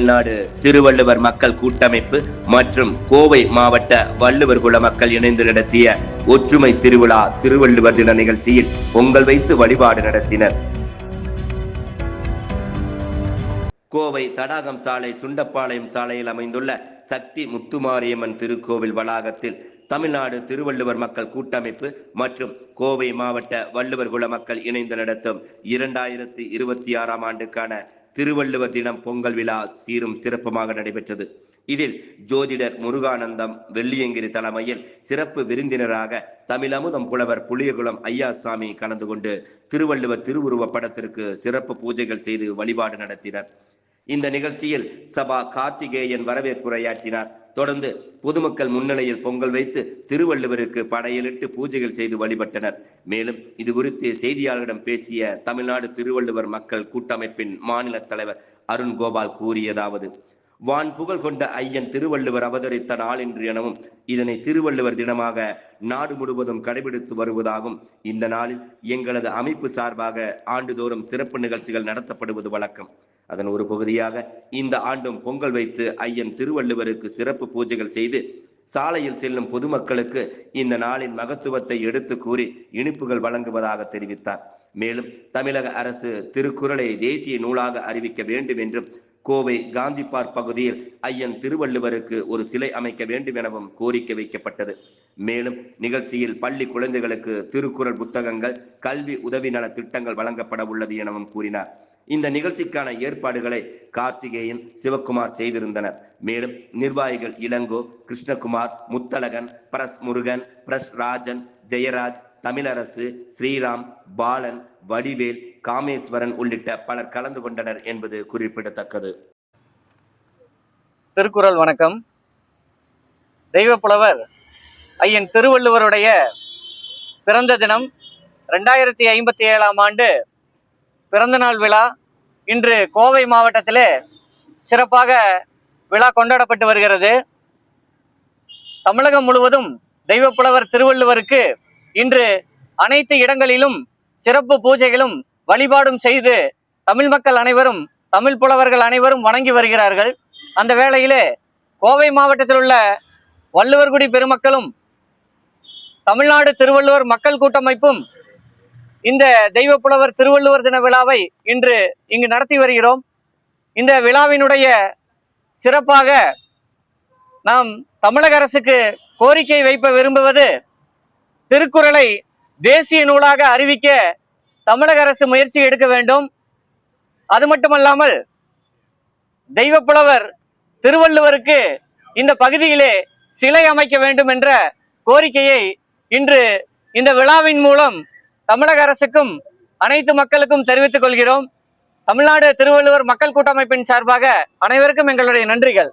தமிழ்நாடு திருவள்ளுவர் மக்கள் கூட்டமைப்பு மற்றும் கோவை மாவட்ட வள்ளுவர் குல மக்கள் இணைந்து நடத்திய ஒற்றுமை திருவிழா திருவள்ளுவர் தின நிகழ்ச்சியில் பொங்கல் வைத்து வழிபாடு நடத்தினர். கோவை தடாகம் சாலை சுண்டப்பாளையம் சாலையில் அமைந்துள்ள சக்தி முத்துமாரியம்மன் திருக்கோவில் வளாகத்தில் தமிழ்நாடு திருவள்ளுவர் மக்கள் கூட்டமைப்பு மற்றும் கோவை மாவட்ட வள்ளுவர் குல மக்கள் இணைந்து நடத்தும் இரண்டாயிரத்தி இருபத்தி ஆறாம் ஆண்டுக்கான திருவள்ளுவர் தினம் பொங்கல் விழா சீரும் சிறப்புமாக நடைபெற்றது. இதில் ஜோதிடர் முருகானந்தம் வெள்ளியங்கிரி தலைமையில் சிறப்பு விருந்தினராக தமிழமுதம் புலவர் புளியகுளம் ஐயாசாமி கலந்து கொண்டு திருவள்ளுவர் திருவுருவ படத்திற்கு சிறப்பு பூஜைகள் செய்து வழிபாடு நடத்தினர். இந்த நிகழ்ச்சியில் சபா கார்த்திகேயன் வரவேற்புரையாற்றினார். தொடர்ந்து பொதுமக்கள் முன்னிலையில் பொங்கல் வைத்து திருவள்ளுவருக்கு படையலிட்டு பூஜைகள் செய்து வழிபட்டனர். மேலும் இது குறித்து செய்தியாளர்களிடம் பேசிய தமிழ்நாடு திருவள்ளுவர் மக்கள் கூட்டமைப்பின் மாநில தலைவர் அருண் கோபால் கூறியதாவது வான் புகழ் கொண்ட ஐயன் திருவள்ளுவர் அவதரித்த நாள் என்று எனவும் இதனை திருவள்ளுவர் தினமாக நாடு முழுவதும் கடைபிடித்து வருவதாகவும் இந்த நாளில் எங்களது அமைப்பு சார்பாக ஆண்டுதோறும் சிறப்பு நிகழ்ச்சிகள் நடத்தப்படுவது வழக்கம். அதன் ஒரு பகுதியாக இந்த ஆண்டும் பொங்கல் வைத்து ஐயன் திருவள்ளுவருக்கு சிறப்பு பூஜைகள் செய்து சாலையில் செல்லும் பொதுமக்களுக்கு இந்த நாளின் மகத்துவத்தை எடுத்து கூறி இனிப்புகள் வழங்குவதாக தெரிவித்தார். மேலும் தமிழக அரசு திருக்குறளை தேசிய நூலாக அறிவிக்க வேண்டும் என்றும் கோவை காந்தி பார்க் பகுதியில் ஐயன் திருவள்ளுவருக்கு ஒரு சிலை அமைக்க வேண்டும் எனவும் கோரிக்கை வைக்கப்பட்டது. மேலும் நிகழ்ச்சியில் பள்ளி குழந்தைகளுக்கு திருக்குறள் புத்தகங்கள் கல்வி உதவி நல திட்டங்கள் வழங்கப்பட உள்ளது எனவும் கூறினார். இந்த நிகழ்ச்சிக்கான ஏற்பாடுகளை கார்த்திகேயன் சிவக்குமார் செய்திருந்தனர். மேலும் நிர்வாகிகள் இளங்கோ கிருஷ்ணகுமார் முத்தழகன் பிரஸ் முருகன் பிரஸ் ராஜன் ஜெயராஜ் தமிழரசு ஸ்ரீராம் பாலன் வடிவேல் காமேஸ்வரன் உள்ளிட்ட பலர் கலந்து கொண்டனர் என்பது குறிப்பிடத்தக்கது. திருக்குறள் வணக்கம். தெய்வ புலவர் ஐயன் திருவள்ளுவருடைய பிறந்த தினம் ரெண்டாயிரத்தி ஐம்பத்தி ஏழாம் ஆண்டு பிறந்தநாள் விழா இன்று கோவை மாவட்டத்திலே சிறப்பாக விழா கொண்டாடப்பட்டு வருகிறது. தமிழகம் முழுவதும் தெய்வப்புலவர் திருவள்ளுவருக்கு இன்று அனைத்து இடங்களிலும் சிறப்பு பூஜைகளும் வழிபாடும் செய்து தமிழ் மக்கள் அனைவரும் தமிழ் புலவர்கள் அனைவரும் வணங்கி வருகிறார்கள். அந்த வேளையிலே கோவை மாவட்டத்தில் உள்ள வள்ளுவர்குடி பெருமக்களும் தமிழ்நாடு திருவள்ளுவர் மக்கள் கூட்டமைப்பும் இந்த தெய்வப்புலவர் திருவள்ளுவர் தின விழாவை இன்று இங்கு நடத்தி வருகிறோம். இந்த விழாவினுடைய சிறப்பாக நாம் தமிழக அரசுக்கு கோரிக்கை வைப்ப விரும்புவது திருக்குறளை தேசிய நூலாக அறிவிக்க தமிழக அரசு முயற்சி எடுக்க வேண்டும். அது மட்டுமல்லாமல் தெய்வப்புலவர் திருவள்ளுவருக்கு இந்த பகுதியிலே சிலை அமைக்க வேண்டும் என்ற கோரிக்கையை இன்று இந்த விழாவின் மூலம் தமிழக அரசுக்கும் அனைத்து மக்களுக்கும் தெரிவித்துக் கொள்கிறோம். தமிழ்நாடு திருவள்ளுவர் மக்கள் கூட்டமைப்பின் சார்பாக அனைவருக்கும் எங்களுடைய நன்றிகள்.